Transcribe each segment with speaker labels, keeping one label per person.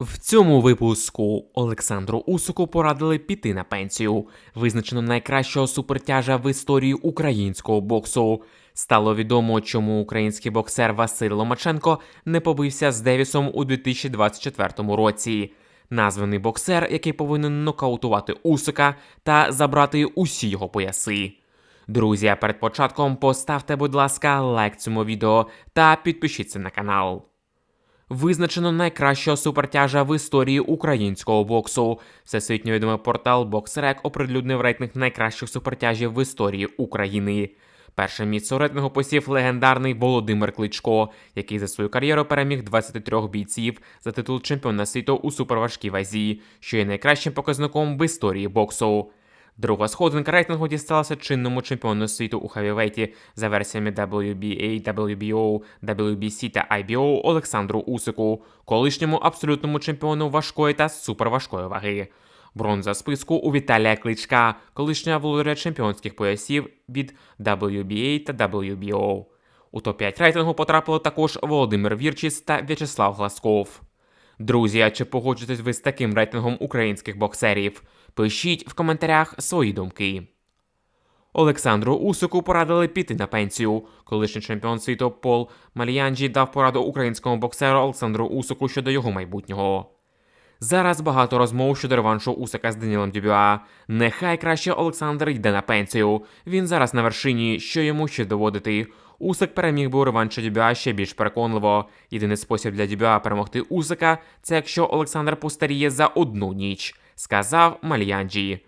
Speaker 1: В цьому випуску Олександру Усику порадили піти на пенсію. Визначено найкращого супертяжа в історії українського боксу. Стало відомо, чому український боксер Василь Ломаченко не побився з Девісом у 2024 році. Названий боксер, який повинен нокаутувати Усика та забрати усі його пояси. Друзі, перед початком поставте, будь ласка, лайк цьому відео та підпишіться на канал. Визначено найкращого супертяжа в історії українського боксу. Всесвітньо відомий портал BoxRec оприлюднив рейтинг найкращих супертяжів в історії України. Перше місце рейтингу посів легендарний Володимир Кличко, який за свою кар'єру переміг 23 бійців за титул чемпіона світу у суперважкій вазі, що є найкращим показником в історії боксу. Друга сходинка рейтингу дісталася чинному чемпіону світу у хавівейті за версіями WBA, WBO, WBC та IBO Олександру Усику, колишньому абсолютному чемпіону важкої та суперважкої ваги. Бронза списку у Віталія Кличка, колишнього володаря чемпіонських поясів від WBA та WBO. У топ-5 рейтингу потрапили також Володимир Вірчіс та В'ячеслав Гласков. Друзі, а чи погоджуєтесь ви з таким рейтингом українських боксерів? Пишіть в коментарях свої думки. Олександру Усику порадили піти на пенсію. Колишній чемпіон світу Пол Маліянджі дав пораду українському боксеру Олександру Усику щодо його майбутнього. Зараз багато розмов щодо реваншу Усика з Данілом Дюбюа. Нехай краще Олександр йде на пенсію. Він зараз на вершині, що йому ще доводити. Усик переміг би у реванші Дюбюа ще більш переконливо. Єдиний спосіб для Дюбюа перемогти Усика це якщо Олександр постаріє за одну ніч, сказав Мальянджі.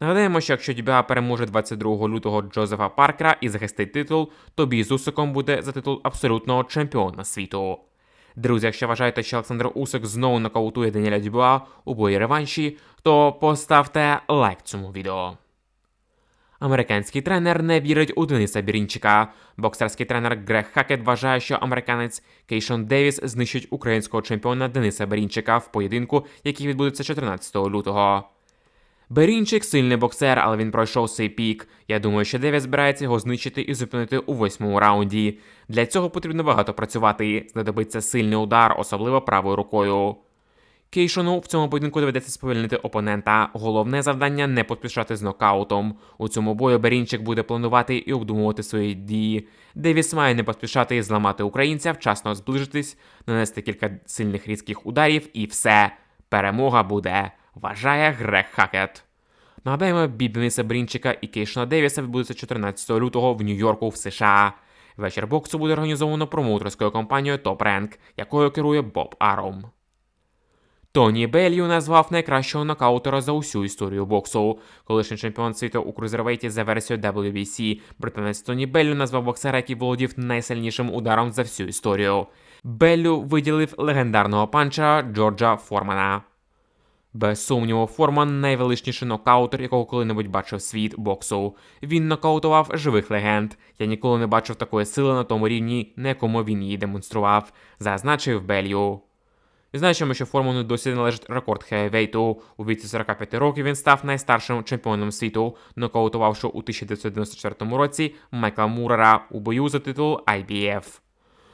Speaker 1: Нагадаємо, що якщо Дюбюа переможе 22 лютого Джозефа Паркера і захистить титул, то бій з Усиком буде за титул абсолютного чемпіона світу. Друзі, якщо вважаєте, що Олександр Усик знову нокаутує Даніеля Дюбуа у бої реванші, то поставте лайк цьому відео. Американський тренер не вірить у Дениса Бірінчика. Боксерський тренер Грег Хакет вважає, що американець Кейшон Девіс знищить українського чемпіона Дениса Берінчика в поєдинку, який відбудеться 14 лютого. Берінчик сильний боксер, але він пройшов свій пік. Я думаю, що Девіс збирається його знищити і зупинити у восьмому раунді. Для цього потрібно багато працювати. Знадобиться сильний удар, особливо правою рукою. Кейшону в цьому поєдинку доведеться сповільнити опонента. Головне завдання не поспішати з нокаутом. У цьому бою Берінчик буде планувати і обдумувати свої дії. Девіс має не поспішати і зламати українця, вчасно зближитись, нанести кілька сильних різких ударів, і все. Перемога буде, вважає Грег Хакет. Нагадаємо, бій Дениса Брінчика і Кейшона Девіса відбудеться 14 лютого в Нью-Йорку в США. Вечір боксу буде організовано промоутерською компанією Top Rank, якою керує Боб Аром. Тоні Беллю назвав найкращого нокаутера за усю історію боксу. Колишній чемпіон світу у крузервейті за версією WBC. Британець Тоні Беллю назвав боксера, який володів найсильнішим ударом за всю історію. Беллю виділив легендарного панча Джорджа Формана. Без сумніву, Форман найвеличніший нокаутер, якого коли-небудь бачив світ боксу. Він нокаутував живих легенд. Я ніколи не бачив такої сили на тому рівні, на якому він її демонстрував, зазначив Белью. Відзначимо, що Форману досі належить рекорд хевівейту. У віці 45 років він став найстаршим чемпіоном світу, нокаутувавши у 1994 році Майкла Мурера у бою за титул IBF.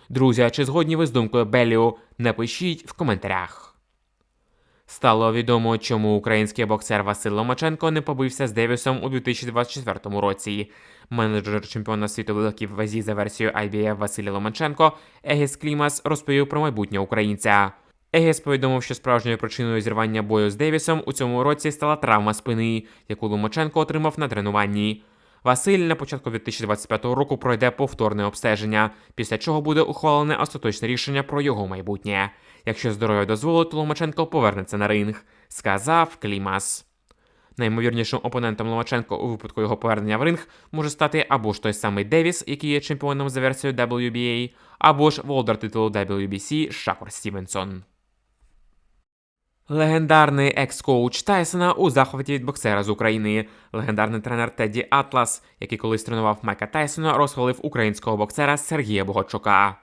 Speaker 1: Друзі, а чи згодні ви з думкою Беллю? Напишіть в коментарях. Стало відомо, чому український боксер Василь Ломаченко не побився з Девісом у 2024 році. Менеджер чемпіона світу великій вазі за версією IBF Василь Ломаченко Егіс Клімас розповів про майбутнє українця. Егіс повідомив, що справжньою причиною зірвання бою з Девісом у цьому році стала травма спини, яку Ломаченко отримав на тренуванні. Василь на початку 2025 року пройде повторне обстеження, після чого буде ухвалене остаточне рішення про його майбутнє. Якщо здоров'я дозволить, Ломаченко повернеться на ринг, сказав Клімас. Наймовірнішим опонентом Ломаченко у випадку його повернення в ринг може стати або ж той самий Девіс, який є чемпіоном за версією WBA, або ж володар титулу WBC Шакур Стівенсон. Легендарний екс-коуч Тайсона у захваті від боксера з України. Легендарний тренер Тедді Атлас, який колись тренував Майка Тайсона, розхвалив українського боксера Сергія Богачука.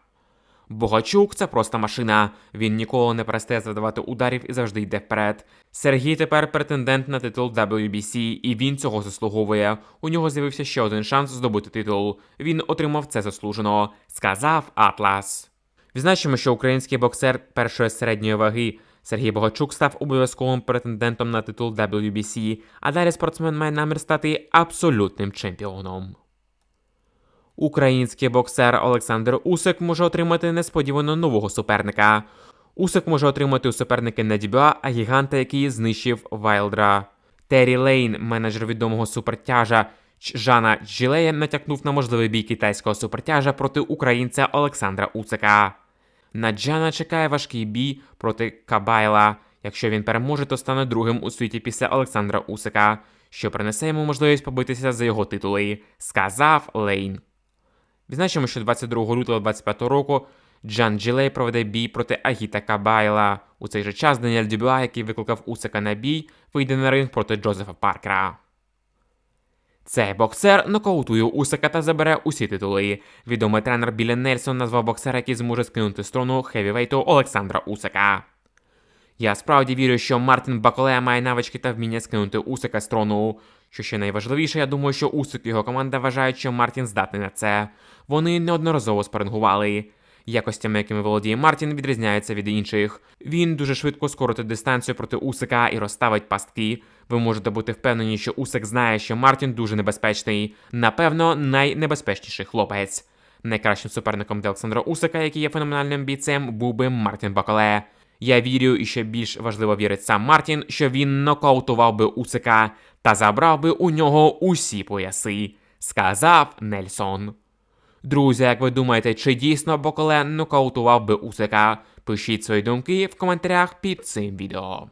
Speaker 1: Богачук це просто машина. Він ніколи не перестає завдавати ударів і завжди йде вперед. Сергій тепер претендент на титул WBC, і він цього заслуговує. У нього з'явився ще один шанс здобути титул. Він отримав це заслужено, сказав Атлас. Відзначимо, що український боксер першої середньої ваги Сергій Богачук став обов'язковим претендентом на титул WBC, а далі спортсмен має намір стати абсолютним чемпіоном. Український боксер Олександр Усик може отримати несподівано нового суперника. Усик може отримати у суперники не дебюа, а гіганта, який знищив Вайлдра. Террі Лейн, менеджер відомого супертяжа Жана Джилея, натякнув на можливий бій китайського супертяжа проти українця Олександра Усика. На Джана чекає важкий бій проти Кабайла. Якщо він переможе, то стане другим у світі після Олександра Усика, що принесе йому можливість побитися за його титули, сказав Лейн. Відзначимо, що 22 лютого 2025 року Джан Джилей проведе бій проти Агіта Кабайла. У цей же час Даніель Дюбюа, який викликав Усика на бій, вийде на ринг проти Джозефа Паркера. Цей боксер нокаутує Усика та забере усі титули. Відомий тренер Білі Нельсон назвав боксера, який зможе скинути з трону хевівейту Олександра Усика. Я справді вірю, що Мартін Баколея має навички та вміння скинути Усика з трону. Що ще найважливіше, я думаю, що Усик і його команда вважають, що Мартін здатний на це. Вони неодноразово спарингували. Якостями, якими володіє Мартін, відрізняються від інших. Він дуже швидко скоротить дистанцію проти Усика і розставить пастки. Ви можете бути впевнені, що Усик знає, що Мартін дуже небезпечний. Напевно, найнебезпечніший хлопець. Найкращим суперником для Олександра Усика, який є феноменальним бійцем, був би Мартін Бакале. Я вірю, і ще більш важливо вірить сам Мартін, що він нокаутував би Усика та забрав би у нього усі пояси, сказав Нельсон. Друзі, як ви думаєте, чи дійсно Боколе нокаутував би Усика? Пишіть свої думки в коментарях під цим відео.